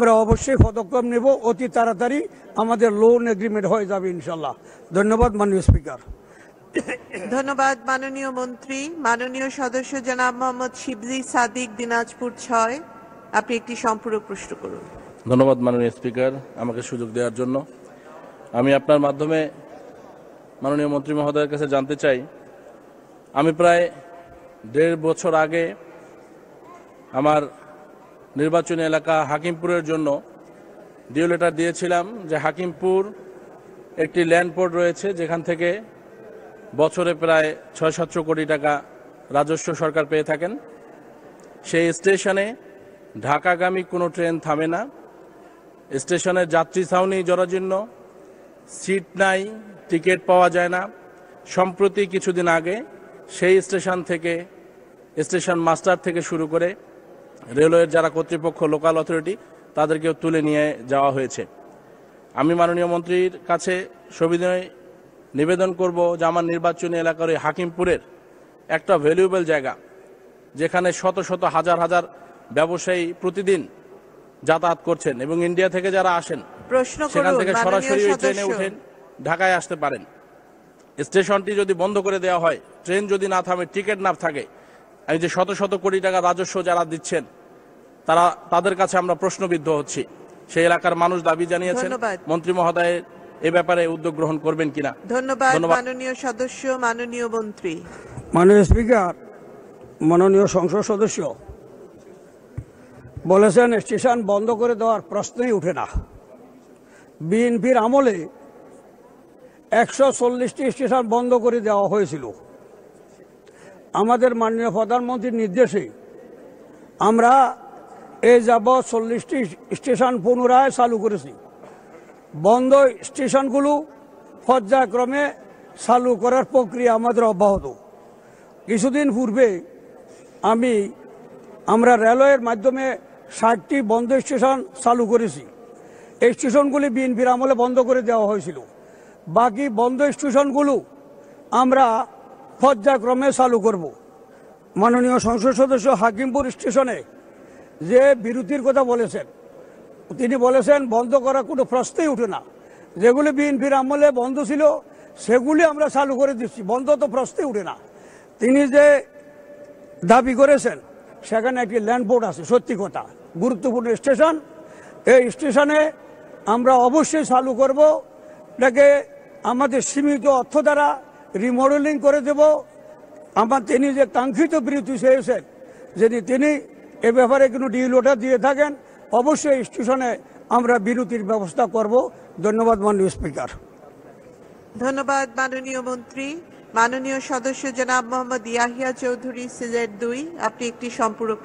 আমরা অবশ্যই পদক্ষেপ নেব অতি তাড়াতাড়ি আমাদের লোন এগ্রিমেন্ট হয়ে যাবে ইনশাল্লাহ ধন্যবাদ মাননীয় স্পিকার ধন্যবাদ মাননীয় মন্ত্রী। মাননীয় সদস্য জনাব মোহাম্মদ শিবলি সাদিক দিনাজপুর ছয়। আপনি একটি সম্পূরক প্রশ্ন করুন। ধন্যবাদ মাননীয় স্পিকার আমাকে সুযোগ দেওয়ার জন্য। আমি আপনার মাধ্যমে মাননীয় মন্ত্রী মহোদয়ের কাছে জানতে চাই আমি প্রায় দেড় বছর আগে আমার নির্বাচনী এলাকা হাকিমপুরের জন্য। ডিও লেটার দিয়েছিলাম যে হাকিমপুর একটি ল্যান্ড পোর্ট রয়েছে, যেখান থেকে বছরে প্রায় ছয় সাতশো কোটি টাকা রাজস্ব সরকার পেয়ে থাকেন। সেই স্টেশনে ঢাকাগামী কোনো ট্রেন থামে না। স্টেশনের যাত্রী ছাউনি জরাজীর্ণ, সিট নাই, টিকিট পাওয়া যায় না। সম্প্রতি কিছুদিন আগে সেই স্টেশন থেকে, স্টেশন মাস্টার থেকে শুরু করে রেলওয়ের যারা কর্তৃপক্ষ লোকাল অথরিটি তাদেরকেও তুলে নিয়ে যাওয়া হয়েছে। আমি মাননীয় মন্ত্রীর কাছে সবিনয় নিবেদন করব যে আমার নির্বাচনী এলাকার ওই হাকিমপুরের একটা ভ্যালুয়েবল জায়গা যেখানে শত শত হাজার হাজার ব্যবসায়ী প্রতিদিন যাতায়াত করছেন এবং ইন্ডিয়া থেকে যারা আসেন সেখান থেকে সরাসরি ওই ট্রেনে উঠেন ঢাকায় আসতে পারেন। স্টেশনটি যদি বন্ধ করে দেওয়া হয় ট্রেন যদি না থামে টিকিট না থাকে এই যে শত শত কোটি টাকা রাজস্ব যারা দিচ্ছেন তারা তাদের কাছে আমরা প্রশ্নবিদ্ধ হচ্ছি। সেই এলাকার মানুষ দাবি জানিয়েছেন মন্ত্রী মহোদয় এ ব্যাপারে উদ্যোগ গ্রহণ করবেন কিনা। ধন্যবাদ ধন্যবাদ। মাননীয় সদস্য মাননীয় মন্ত্রী। মাননীয় স্পিকার মাননীয় সংসদ সদস্য বলেছেন স্টেশন বন্ধ করে দেওয়ার প্রশ্নই উঠে না। বিএনপির আমলে একশো চল্লিশটি স্টেশন বন্ধ করে দেওয়া হয়েছিল। আমাদের মাননীয় প্রধানমন্ত্রীর নির্দেশে আমরা এ যাব চল্লিশটি স্টেশন পুনরায় চালু করেছি। বন্ধ স্টেশনগুলো পর্যায়ক্রমে চালু করার প্রক্রিয়া আমাদের অব্যাহত। কিছুদিন পূর্বে আমি, আমরা রেলওয়ের মাধ্যমে ষাটটি বন্ধ স্টেশন চালু করেছি। এই স্টেশনগুলি বিএনপির আমলে বন্ধ করে দেওয়া হয়েছিল। বাকি বন্ধ স্টেশনগুলো আমরা পর্যায়ক্রমে চালু করব। মাননীয় সংসদ সদস্য হাকিমপুর স্টেশনে যে বিরতির কথা বলেছেন, তিনি বলেছেন, বন্ধ করা কোনো প্রশ্নই উঠে না। যেগুলি বিএনপির আমলে বন্ধ ছিল, সেগুলি আমরা চালু করে দিচ্ছি। বন্ধ তো প্রশ্নই উঠে না। তিনি যে দাবি করেছেন, সেখানে একটি ল্যান্ডপোর্ট আছে, সত্যি কথা। গুরুত্বপূর্ণ স্টেশন। এই স্টেশনে আমরা অবশ্যই চালু করব। এটাকে আমাদের সীমিত অর্থ দ্বারা রিমডেলিং করে দেব। আমার তিনি যে কাঙ্ক্ষিত বিরতি চেয়েছেন যদি তিনি এ ব্যাপারে কোনো ডিল ওটা দিয়ে থাকেন, অবশ্যই স্টেশনে আমরা বিরতির ব্যবস্থা করব। ধন্যবাদ, মাননীয় স্পিকার ধন্যবাদ, মাননীয় মন্ত্রী। মাননীয় সদস্য জনাব মোহাম্মদ ইয়াহিয়া চৌধুরী, সিলেট দুই। আপনি একটি সম্পূরক